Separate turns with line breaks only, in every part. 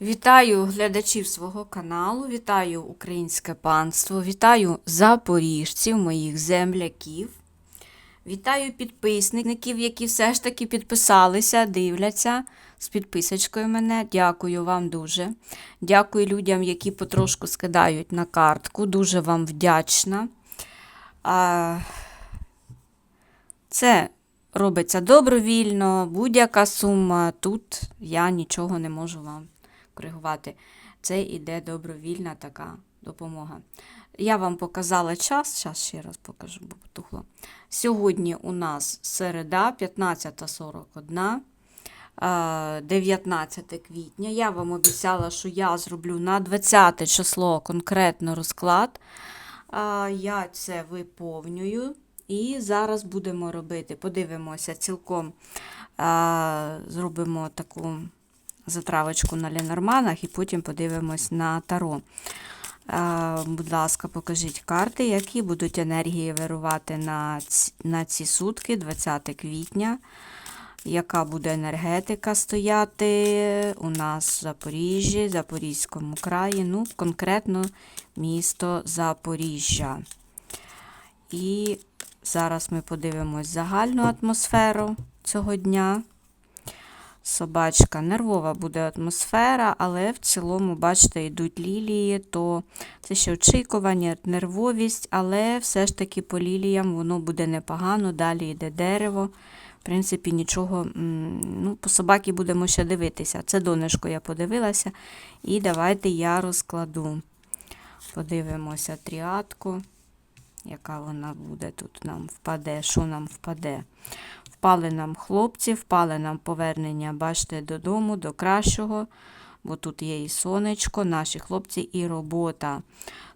Вітаю глядачів свого каналу, вітаю українське панство, вітаю запоріжців, моїх земляків. Вітаю підписників, які все ж таки підписалися, дивляться з підписочкою мене. Дякую вам дуже. Дякую людям, які потрошку скидають на картку. Дуже вам вдячна. Це робиться добровільно, будь-яка сума. Тут я нічого не можу вам коригувати. Це іде добровільна така допомога. Я вам показала час, зараз ще раз покажу, бо потухло. Сьогодні у нас середа, 15.41. е, 19 квітня. Я вам обіцяла, що я зроблю на 20 число конкретно розклад. Я це виповнюю. І зараз будемо робити. Подивимося цілком. Зробимо таку затравочку на Ленорманах і потім подивимось на таро. Е, Будь ласка, покажіть карти, які будуть енергії вирувати на ці, на ці сутки, 20 квітня. Яка буде енергетика стояти у нас в Запоріжжі, Запорізькому краї, ну, конкретно місто Запоріжжя. І зараз ми подивимось загальну атмосферу цього дня собачка. Нервова буде атмосфера, але в цілому, бачите, йдуть лілії, то це ще очікування, нервовість, але все ж таки по ліліям воно буде непогано, далі йде дерево. В принципі, нічого, ну, по собаки будемо ще дивитися. Це донечко я подивилася. І давайте я розкладу. Подивимося тріатку, яка вона буде тут нам впаде, що нам впаде. Впали нам хлопці, впали нам повернення, бачите, додому, до кращого, бо тут є і сонечко, наші хлопці, і робота.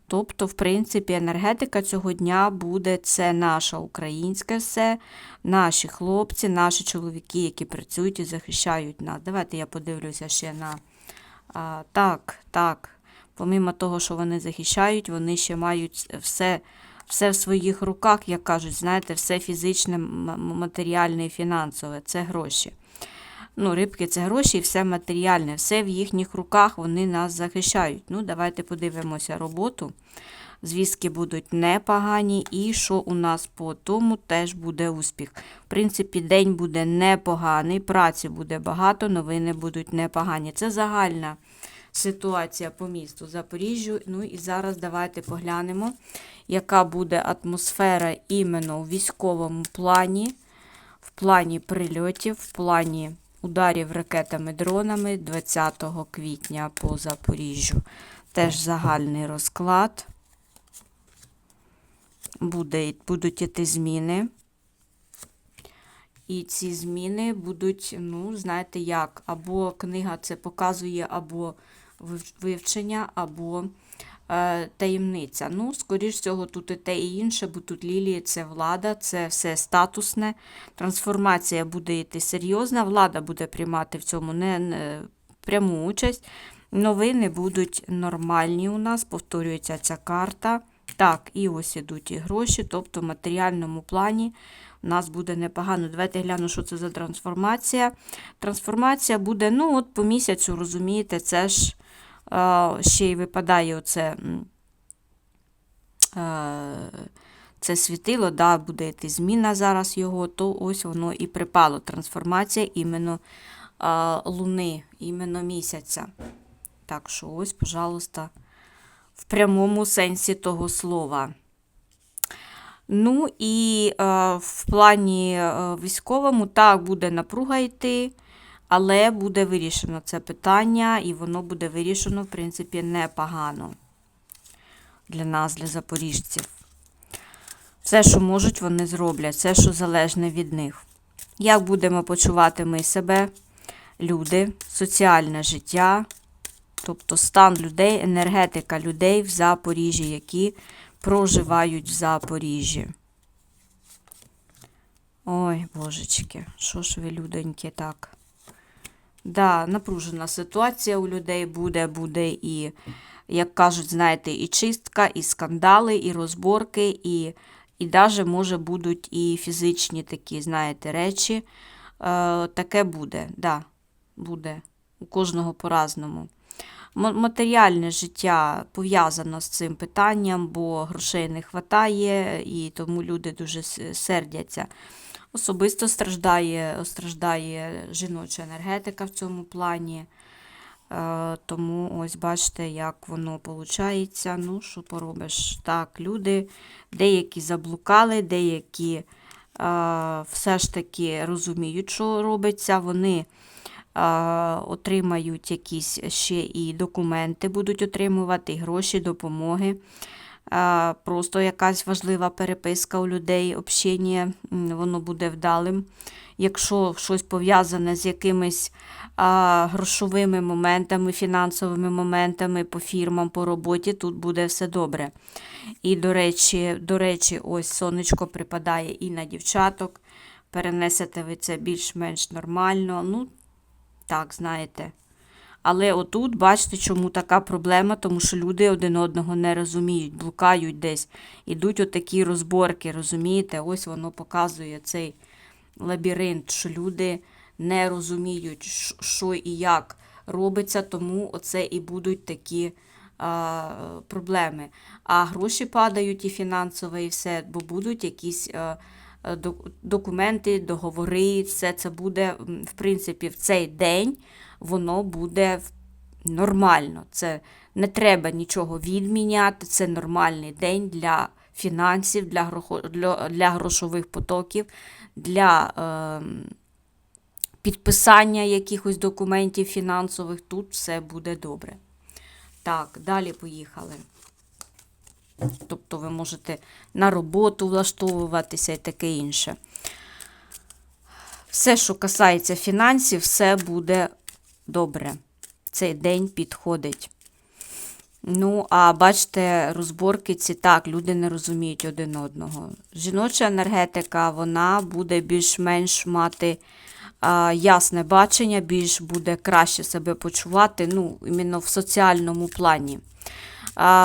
Тобто, в принципі, енергетика цього дня буде це наша українське все, наші хлопці, наші чоловіки, які працюють і захищають нас. Давайте я подивлюся ще на а, так, так. Помимо того, що вони захищають, вони ще мають все все в своїх руках, як кажуть, знаєте, все фізичне, матеріальне і фінансове це гроші. Ну, рибки це гроші і все матеріальне, все в їхніх руках вони нас захищають. Ну, давайте подивимося роботу. Звістки будуть непогані, і що у нас по тому теж буде успіх. В принципі, день буде непоганий, праці буде багато, новини будуть непогані. Це загальна ситуація по місту Запоріжжю. Ну і зараз давайте поглянемо, яка буде атмосфера іменно у військовому плані, в плані прильотів, в плані ударів ракетами дронами 20 квітня по Запоріжжю. Теж загальний розклад. Буде, будуть іти зміни. І ці зміни будуть, ну, знаєте як, або книга це показує, або вивчення, або е, таємниця. Ну, скоріш всього, тут і те і інше, бо тут лілії це влада, це все статусне. Трансформація буде йти серйозна, влада буде приймати в цьому не, не пряму участь. Новини будуть нормальні у нас, повторюється ця карта. Так, і ось ідуть і гроші, тобто в матеріальному плані у нас буде непогано. Давайте гляну, що це за трансформація. Трансформація буде, ну, от по місяцю, розумієте, це ж ще й випадає оце. Це світило, да, буде йти зміна зараз його, то ось воно і припало. Трансформація іменно луни, іменно місяця. Так що ось, пожалуйста, в прямому сенсі того слова. Ну і в плані військовому так буде напруга йти, але буде вирішено це питання, і воно буде вирішено, в принципі, непогано для нас, для запоріжців. Все, що можуть, вони зроблять, все, що залежне від них. Як будемо почувати ми себе, люди, соціальне життя, тобто стан людей, енергетика людей в Запоріжжі, які проживають в Запоріжжі. Ой, божечки, що ж ви, людоньки, так. Да, напружена ситуація у людей буде, буде і, як кажуть, знаєте, і чистка, і скандали, і розборки, і, і даже, може, будуть і фізичні такі, знаєте, речі. Е, таке буде, да, буде. У кожного по-разному. матеріальне життя пов'язано з цим питанням, бо грошей не вистачає, і тому люди дуже сердяться. Особисто страждає, страждає жіноча енергетика в цьому плані. Е, Тому ось бачите, як воно виходить. Ну, що поробиш? Так, люди деякі заблукали, деякі е, все ж таки розуміють, що робиться. Вони е, отримають якісь ще і документи, будуть отримувати, і гроші, допомоги. Просто якась важлива переписка у людей, общення, воно буде вдалим. Якщо щось пов'язане з якимись а, грошовими моментами, фінансовими моментами по фірмам, по роботі, тут буде все добре. І, до речі, до речі, ось сонечко припадає і на дівчаток. Перенесете ви це більш-менш нормально. Ну, так, знаєте. Але отут, бачите, чому така проблема, тому що люди один одного не розуміють, блукають десь, ідуть отакі розборки, розумієте? Ось воно показує цей лабіринт, що люди не розуміють, що і як робиться, тому оце і будуть такі проблеми. А гроші падають і фінансове, і все, бо будуть якісь документи, договори, все це буде, в принципі, в цей день воно буде нормально. Це не треба нічого відміняти, це нормальний день для фінансів, для, для, грошових потоків, для ем, підписання якихось документів фінансових. Тут все буде добре. Так, далі поїхали. Тобто ви можете на роботу влаштовуватися і таке інше. Все, що касається фінансів, все буде добре. Цей день підходить. Ну, а бачите, розборки ці так, люди не розуміють один одного. Жіноча енергетика, вона буде більш-менш мати а, ясне бачення, більш буде краще себе почувати, ну, іменно в соціальному плані.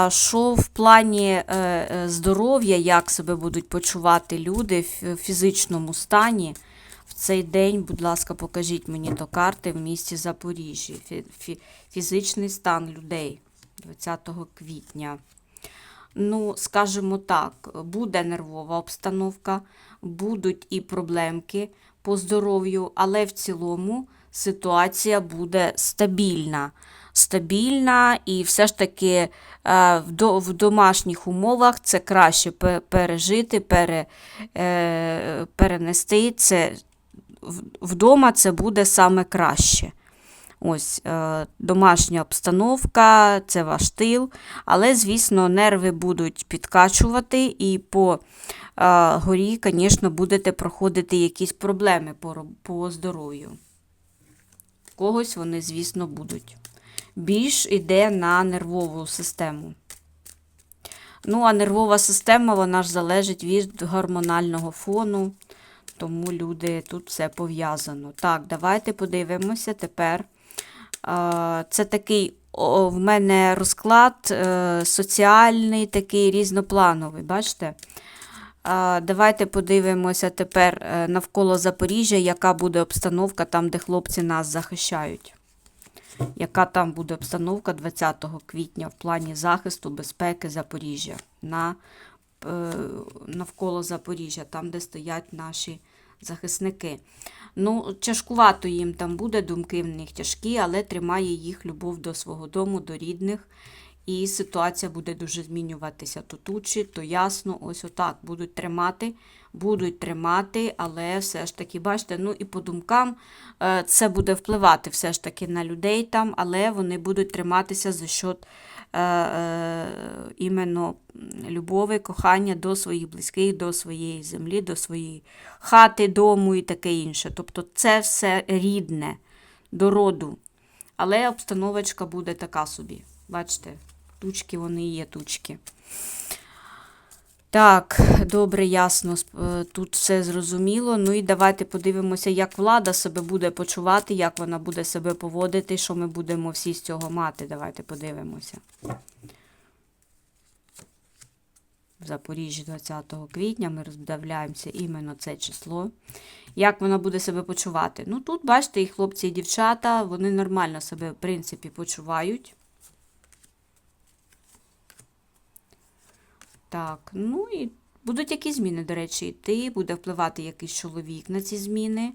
Що в плані е, е, здоров'я, як себе будуть почувати люди в фізичному стані? В цей день, будь ласка, покажіть мені до карти в місті фі- Фізичний стан людей 20 квітня. Ну, скажімо так, буде нервова обстановка, будуть і проблемки по здоров'ю, але в цілому ситуація буде стабільна. Стабільна і все ж таки е, в, до, в домашніх умовах це краще пережити, пере, е, перенести. Це вдома це буде саме краще. Ось е, домашня обстановка, це ваш тил, але, звісно, нерви будуть підкачувати, і по горі, звісно, будете проходити якісь проблеми по здоров'ю. Когось вони, звісно, будуть. Більш іде на нервову систему. Ну, а нервова система, вона ж залежить від гормонального фону, тому люди тут все пов'язано. Так, давайте подивимося тепер. Це такий в мене розклад е, соціальний, такий різноплановий, бачите? Давайте подивимося тепер е, навколо Запоріжжя, яка буде обстановка там, де хлопці нас захищають. Яка там буде обстановка 20 квітня в плані захисту безпеки Запоріжжя на, е, навколо Запоріжжя, там, де стоять наші захисники. Ну, тяжкувато їм там буде, думки в них тяжкі, але тримає їх любов до свого дому, до рідних. І ситуація буде дуже змінюватися. То тучі, то ясно, ось отак будуть тримати, будуть тримати, але все ж таки, бачите, ну і по думкам е, це буде впливати все ж таки на людей там, але вони будуть триматися за счет е, іменно любові, кохання до своїх близьких, до своєї землі, до своєї хати, дому і таке інше. Тобто це все рідне до роду. Але обстановочка буде така собі. Бачите, тучки вони є тучки. Так, добре, ясно. е, Тут все зрозуміло. Ну і давайте подивимося, як влада себе буде почувати, як вона буде себе поводити, що ми будемо всі з цього мати. Давайте подивимося. В Запоріжжі 20 квітня ми роздивляємося іменно це число. Як вона буде себе почувати? Ну тут, бачите, і хлопці, і дівчата, вони нормально себе, в принципі, почувають. Так, ну і будуть якісь зміни, до речі, йти, буде впливати якийсь чоловік на ці зміни.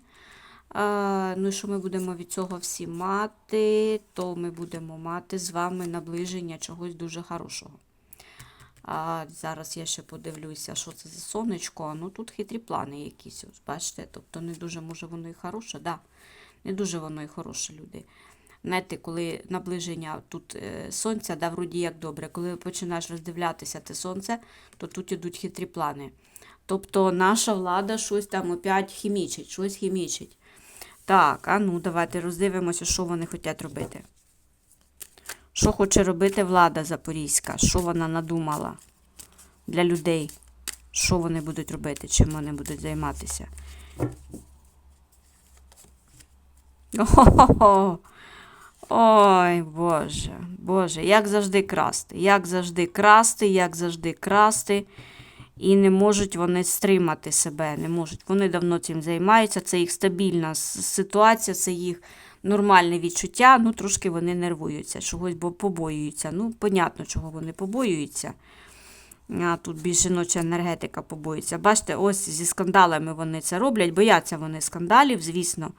А, ну, що ми будемо від цього всі мати, то ми будемо мати з вами наближення чогось дуже хорошого. А зараз я ще подивлюся, що це за сонечко. Ну тут хитрі плани якісь, ось, бачите, тобто не дуже може воно і хороше, да, не дуже воно і хороше, люди. Знаєте, коли наближення тут е, сонця, да, вроді як добре, коли починаєш роздивлятися те сонце, то тут ідуть хитрі плани. Тобто наша влада щось там опять хімічить, щось хімічить. Так, а ну давайте роздивимося, що вони хочуть робити. Що хоче робити влада Запорізька? Що вона надумала для людей? Що вони будуть робити? Чим вони будуть займатися? О-хо-хо! Ой, Боже, Боже, як завжди красти, як завжди красти, як завжди красти. І не можуть вони стримати себе, не можуть. Вони давно цим займаються. Це їх стабільна ситуація, це їх нормальне відчуття. Ну, трошки вони нервуються, чогось бо побоюються. Ну, понятно, чого вони побоюються. А тут більш жіноча енергетика побоїться. Бачите, ось зі скандалами вони це роблять, бояться вони скандалів, звісно.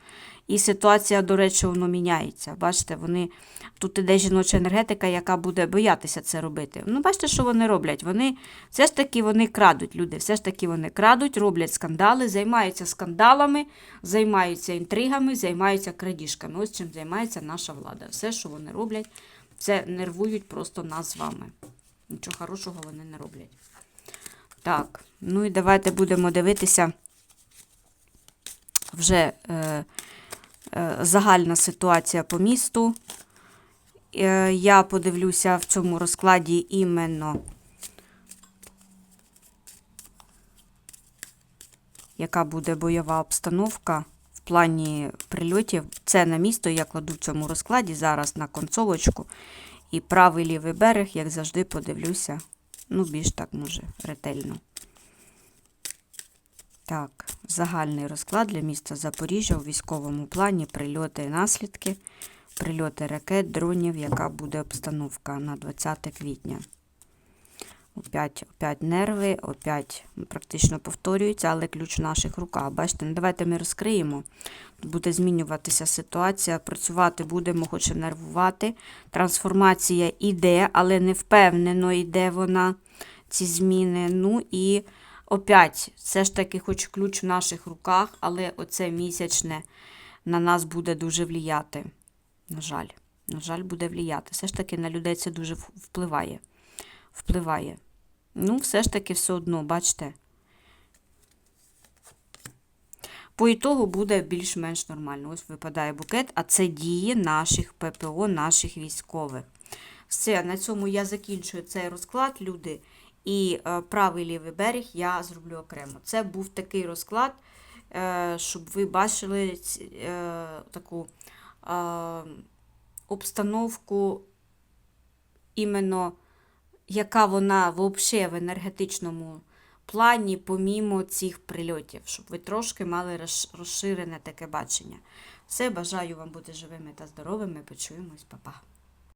І ситуація, до речі, воно міняється. Бачите, вони тут іде жіноча енергетика, яка буде боятися це робити. Ну, бачите, що вони роблять? Вони все ж таки вони крадуть люди, все ж таки вони крадуть, роблять скандали, займаються скандалами, займаються інтригами, займаються крадіжками. Ось чим займається наша влада. Все, що вони роблять, це нервують просто нас з вами. Нічого хорошого вони не роблять. Так, ну і давайте будемо дивитися вже е, загальна ситуація по місту. Е, я подивлюся в цьому розкладі іменно, яка буде бойова обстановка в плані прильотів. Це на місто я кладу в цьому розкладі зараз на концовочку. І правий лівий берег, як завжди, подивлюся. Ну, більш так, може, ретельно. Так, загальний розклад для міста Запоріжжя у військовому плані, прильоти і наслідки, прильоти ракет, дронів, яка буде обстановка на 20 квітня. Опять, опять нерви, опять практично повторюється, але ключ в наших руках. Бачите, ну давайте ми розкриємо. Буде змінюватися ситуація, працювати будемо, хоч нервувати. Трансформація іде, але не впевнено йде вона, ці зміни. Ну і опять, все ж таки, хоч ключ в наших руках, але оце місячне на нас буде дуже вліяти. На жаль, на жаль, буде вліяти. Все ж таки на людей це дуже впливає. Впливає. Ну, все ж таки, все одно, бачите. По ітогу буде більш-менш нормально. Ось випадає букет, а це дії наших ППО, наших військових. Все, на цьому я закінчую цей розклад, люди. І е, правий лівий берег я зроблю окремо. Це був такий розклад, е, щоб ви бачили е, таку обстановку, іменно яка вона взагалі в енергетичному плані, помімо цих прильотів, щоб ви трошки мали розширене таке бачення. Все, бажаю вам бути живими та здоровими. Почуємось, Па-па.